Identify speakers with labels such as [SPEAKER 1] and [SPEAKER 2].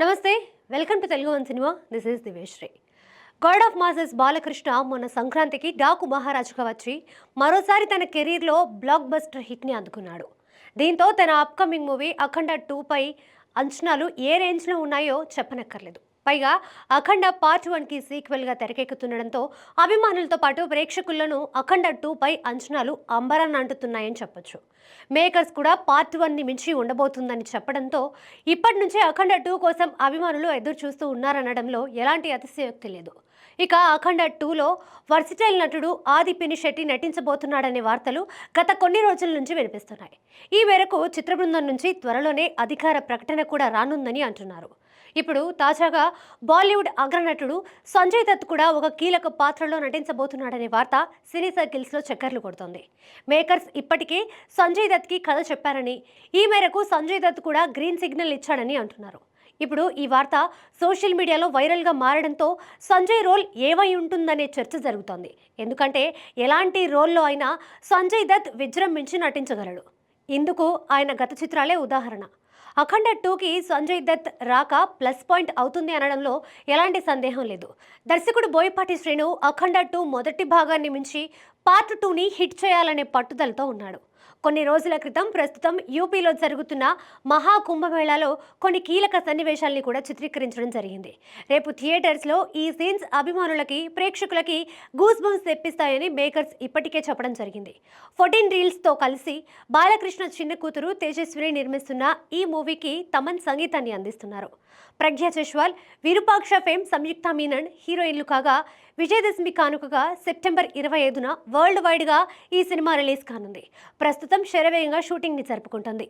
[SPEAKER 1] Namaste welcome to Telugu one cinema. This is దివేశ్రీ god of masses Balakrishna మొన్న సంక్రాంతికి డాకు మహారాజుగా వచ్చి మరోసారి తన కెరీర్లో బ్లాక్ బస్టర్ హిట్ని అందుకున్నాడు. దీంతో తన అప్కమింగ్ మూవీ అఖండ టూపై అంచనాలు ఏ రేంజ్లో ఉన్నాయో చెప్పనక్కర్లేదు. పైగా అఖండ పార్ట్ వన్కి సీక్వెల్గా తెరకెక్కుతుండడంతో అభిమానులతో పాటు ప్రేక్షకులను అఖండ టూపై అంచనాలు అంబరాన్ని అంటుతున్నాయని చెప్పొచ్చు. మేకర్స్ కూడా పార్ట్ వన్ని మించి ఉండబోతుందని చెప్పడంతో ఇప్పటి నుంచే అఖండ టూ కోసం అభిమానులు ఎదురు చూస్తూ ఉన్నారనడంలో ఎలాంటి అతిశయోక్తి లేదు. ఇక అఖండ టూలో వర్సిటైల్ నటుడు ఆది పినిశెట్టి నటించబోతున్నాడనే వార్తలు గత కొన్ని రోజుల నుంచి వినిపిస్తున్నాయి. ఈ మేరకు చిత్ర బృందం నుంచి త్వరలోనే అధికార ప్రకటన కూడా రానుందని అంటున్నారు. ఇప్పుడు తాజాగా బాలీవుడ్ అగ్రనటుడు సంజయ్ దత్ కూడా ఒక కీలక పాత్రలో నటించబోతున్నాడనే వార్త సినీ సర్కిల్స్లో చక్కర్లు కొడుతోంది. మేకర్స్ ఇప్పటికే సంజయ్ దత్కి కథ చెప్పారని ఈ మేరకు సంజయ్ దత్ కూడా గ్రీన్ సిగ్నల్ ఇచ్చాడని అంటున్నారు. ఇప్పుడు ఈ వార్త సోషల్ మీడియాలో వైరల్గా మారడంతో సంజయ్ రోల్ ఏమై ఉంటుందనే చర్చ జరుగుతోంది. ఎందుకంటే ఎలాంటి రోల్లో అయినా సంజయ్ దత్ విజృంభించి నటించగలడు. ఇందుకు ఆయన గత చిత్రాలే ఉదాహరణ. అఖండ టూకి సంజయ్ దత్ రాక ప్లస్ పాయింట్ అవుతుంది అనడంలో ఎలాంటి సందేహం లేదు. దర్శకుడు బోయపాటి శ్రీను అఖండ టూ మొదటి భాగాన్ని మించి పార్ట్ టూని హిట్ చేయాలనే పట్టుదలతో ఉన్నాడు. కొన్ని రోజుల క్రితం ప్రస్తుతం యూపీలో జరుగుతున్న మహా కుంభమేళాలో కొన్ని కీలక సన్నివేశాల్ని కూడా చిత్రీకరించడం జరిగింది. రేపు థియేటర్స్లో ఈ సీన్స్ అభిమానులకి ప్రేక్షకులకి గూస్ బంప్స్ తెప్పిస్తాయని మేకర్స్ ఇప్పటికే చెప్పడం జరిగింది. ఫోర్టీన్ రీల్స్తో కలిసి బాలకృష్ణ చిన్న కూతురు తేజస్విని నిర్మిస్తున్న ఈ మూవీకి తమన్ సంగీతాన్ని అందిస్తున్నారు. ప్రజ్ఞ జైస్వాల్ విరూపాక్ష ఫేమ్ సంయుక్త మీనన్ హీరోయిన్లు కాగా విజయదశమి కానుకగా సెప్టెంబర్ ఇరవై ఐదున వరల్డ్ వైడ్గా ఈ సినిమా రిలీజ్ కానుంది. ప్రస్తుతం శరవేగంగా షూటింగ్ని జరుపుకుంటుంది.